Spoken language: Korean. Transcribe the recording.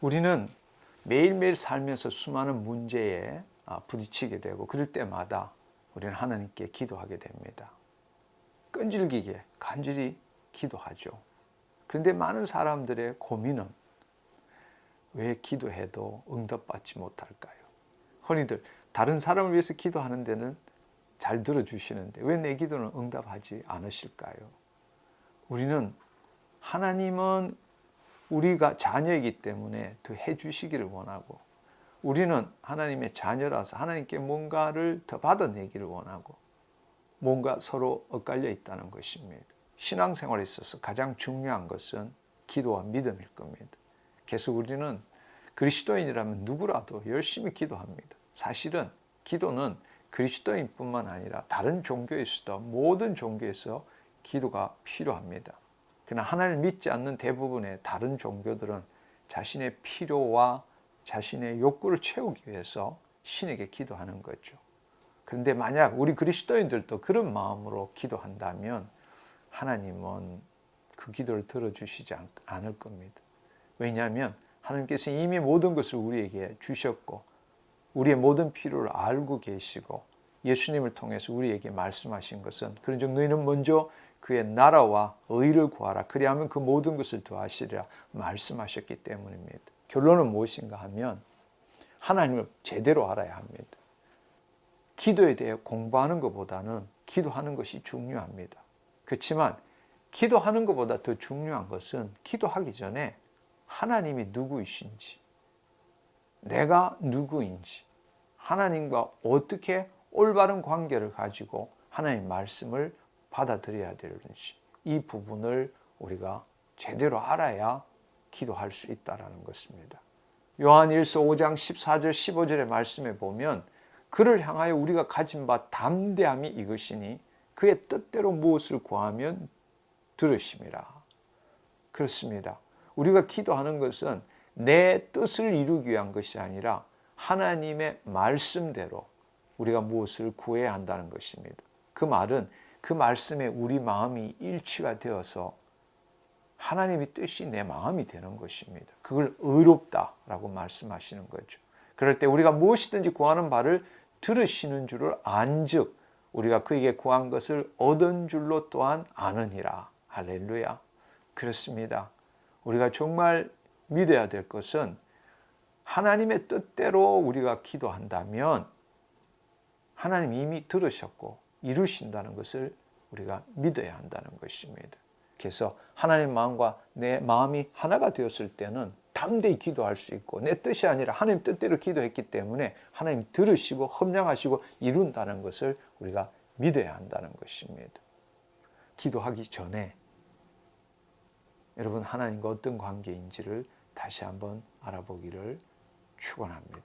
우리는 매일매일 살면서 수많은 문제에 아, 부딪히게 되고 그럴 때마다 우리는 하나님께 기도하게 됩니다. 끈질기게 간절히 기도하죠. 그런데 많은 사람들의 고민은 왜 기도해도 응답받지 못할까요? 흔히들 다른 사람을 위해서 기도하는 데는 잘 들어주시는데 왜 내 기도는 응답하지 않으실까요? 우리는 하나님은 우리가 자녀이기 때문에 더 해주시기를 원하고 우리는 하나님의 자녀라서 하나님께 뭔가를 더 받아내기를 원하고 뭔가 서로 엇갈려 있다는 것입니다. 신앙생활에 있어서 가장 중요한 것은 기도와 믿음일 겁니다. 그래서 우리는 그리스도인이라면 누구라도 열심히 기도합니다. 사실은 기도는 그리스도인뿐만 아니라 다른 종교에서도 모든 종교에서 기도가 필요합니다. 그러나 하나님을 믿지 않는 대부분의 다른 종교들은 자신의 필요와 자신의 욕구를 채우기 위해서 신에게 기도하는 거죠. 그런데 만약 우리 그리스도인들도 그런 마음으로 기도한다면 하나님은 그 기도를 들어주시지 않을 겁니다. 왜냐하면 하나님께서 이미 모든 것을 우리에게 주셨고 우리의 모든 필요를 알고 계시고 예수님을 통해서 우리에게 말씀하신 것은 그런즉 너희는 먼저 그의 나라와 의를 구하라 그리하면 그 모든 것을 더하시리라 말씀하셨기 때문입니다. 결론은 무엇인가 하면 하나님을 제대로 알아야 합니다. 기도에 대해 공부하는 것보다는 기도하는 것이 중요합니다. 그렇지만 기도하는 것보다 더 중요한 것은 기도하기 전에 하나님이 누구이신지, 내가 누구인지, 하나님과 어떻게 올바른 관계를 가지고 하나님 말씀을 받아들여야 되는지 이 부분을 우리가 제대로 알아야 기도할 수 있다라는 것입니다. 요한 1서 5장 14절 15절의 말씀에 보면 그를 향하여 우리가 가진 바 담대함이 이것이니 그의 뜻대로 무엇을 구하면 들으심이라. 그렇습니다. 우리가 기도하는 것은 내 뜻을 이루기 위한 것이 아니라 하나님의 말씀대로 우리가 무엇을 구해야 한다는 것입니다. 그 말은 그 말씀에 우리 마음이 일치가 되어서 하나님의 뜻이 내 마음이 되는 것입니다. 그걸 의롭다라고 말씀하시는 거죠. 그럴 때 우리가 무엇이든지 구하는 바를 들으시는 줄을 안즉 우리가 그에게 구한 것을 얻은 줄로 또한 아느니라. 할렐루야. 그렇습니다. 우리가 정말 믿어야 될 것은 하나님의 뜻대로 우리가 기도한다면 하나님 이미 들으셨고 이루신다는 것을 우리가 믿어야 한다는 것입니다. 그래서 하나님 마음과 내 마음이 하나가 되었을 때는 담대히 기도할 수 있고 내 뜻이 아니라 하나님 뜻대로 기도했기 때문에 하나님 들으시고 협량하시고 이룬다는 것을 우리가 믿어야 한다는 것입니다. 기도하기 전에 여러분 하나님과 어떤 관계인지를 다시 한번 알아보기를 축원합니다.